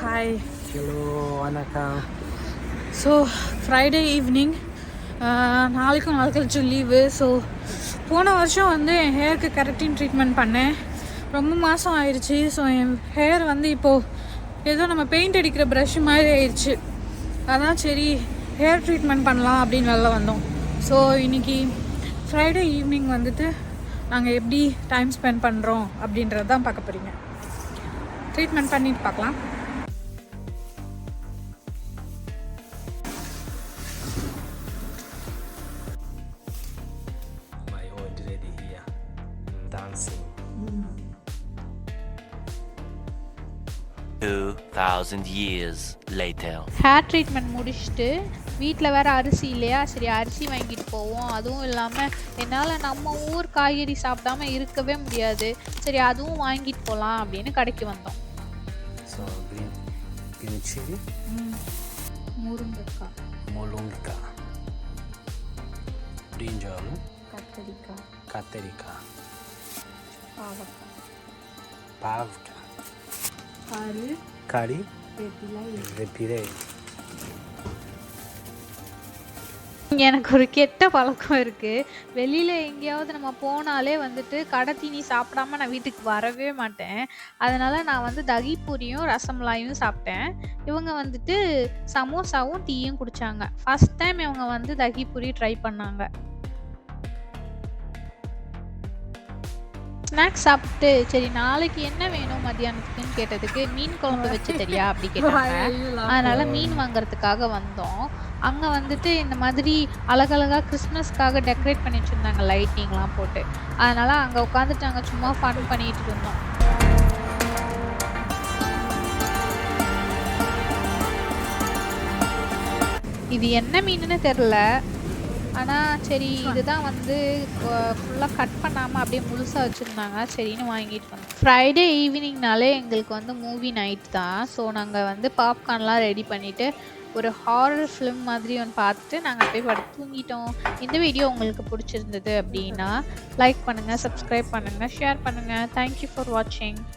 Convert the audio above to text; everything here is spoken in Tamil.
ஹாய் ஹலோ வணக்கம். ஸோ ஃப்ரைடே ஈவினிங் நாளைக்கும் நாள் கழிச்சு லீவு ஸோ போன வருஷம் வந்து என் ஹேருக்கு கரெக்டிங் ட்ரீட்மெண்ட் பண்ணேன். ரொம்ப மாதம் ஆயிடுச்சு ஸோ என் ஹேர் வந்து இப்போது ஏதோ நம்ம பெயிண்ட் அடிக்கிற ப்ரஷ் மாதிரி ஆயிடுச்சு அதான் சரி ஹேர் ட்ரீட்மெண்ட் பண்ணலாம் அப்படின்னு வெளில வந்தோம். ஸோ இன்னைக்கு ஃப்ரைடே ஈவினிங் வந்துட்டு நாங்கள் எப்படி டைம் ஸ்பெண்ட் பண்ணுறோம் அப்படின்றது தான் பார்க்க போகிறீங்க ட்ரீட்மெண்ட் பண்ணிட்டு பார்க்கலாம். 2,000 years later. ஹேர் ட்ரீட்மெண்ட் முடிச்சுட்டு வீட்டில் வேற அரிசி இல்லையா? சரி அரிசி வாங்கிட்டு போவோம். அதுவும் இல்லாமல் என்னால் நம்ம ஊர் காய்கறி சாப்பிடாம இருக்கவே முடியாது. சரி அதுவும் வாங்கிட்டு போகலாம் அப்படின்னு கடைக்கு வந்தோம். So green green chili? முருங்கைக்காய். molunga brinjal கத்தரிக்காய். பாவக்காய் curry வெட்டிலை repire எனக்கு ஒரு கெட்ட பழக்கம் இருக்குது வெளியில் எங்கேயாவது நம்ம போனாலே வந்துட்டு கடை தீனி சாப்பிடாம நான் வீட்டுக்கு வரவே மாட்டேன். அதனால் நான் வந்து தகி பூரியும் ரசமலாயும் சாப்பிட்டேன். இவங்க வந்துட்டு சமோசாவும் டீயும் குடித்தாங்க ஃபஸ்ட் டைம் இவங்க வந்து தகி பூரி ட்ரை பண்ணாங்க. ஸ்நாக்ஸ் சாப்பிட்டு சரி நாளைக்கு என்ன வேணும் மத்தியானத்துக்குன்னு கேட்டதுக்கு மீன் குழம்பு வச்சு தெரியா அப்படி கேட்டாங்க. அதனால மீன் வாங்குறதுக்காக வந்தோம். அங்கே வந்துட்டு இந்த மாதிரி அழகழகா கிறிஸ்மஸ்க்காக டெக்கரேட் பண்ணி வச்சுருந்தாங்க லைட்டிங்லாம் போட்டு. அதனால அங்கே உட்காந்துட்டு நாங்கள் சும்மா ஃபன் பண்ணிட்டு இருந்தோம். இது என்ன மீனுன்னு தெரில ஆனால் சரி இதுதான் வந்து ஃபுல்லாக கட் பண்ணாமல் அப்படியே முழுசாக வச்சுருந்தாங்க. சரின்னு வாங்கிட்டு வந்தோம். ஃப்ரைடே ஈவினிங்னாலே எங்களுக்கு வந்து மூவி நைட் தான். ஸோ நாங்கள் வந்து பாப்கார்ன்லாம் ரெடி பண்ணிவிட்டு ஒரு ஹாரர் ஃபிலிம் மாதிரி ஒன்று பார்த்துட்டு நாங்கள் போய் படு தூங்கிட்டோம். இந்த வீடியோ உங்களுக்கு பிடிச்சிருந்தது அப்படின்னா லைக் பண்ணுங்கள் சப்ஸ்கிரைப் பண்ணுங்கள் ஷேர் பண்ணுங்கள் தேங்க்யூ ஃபார் வாட்சிங்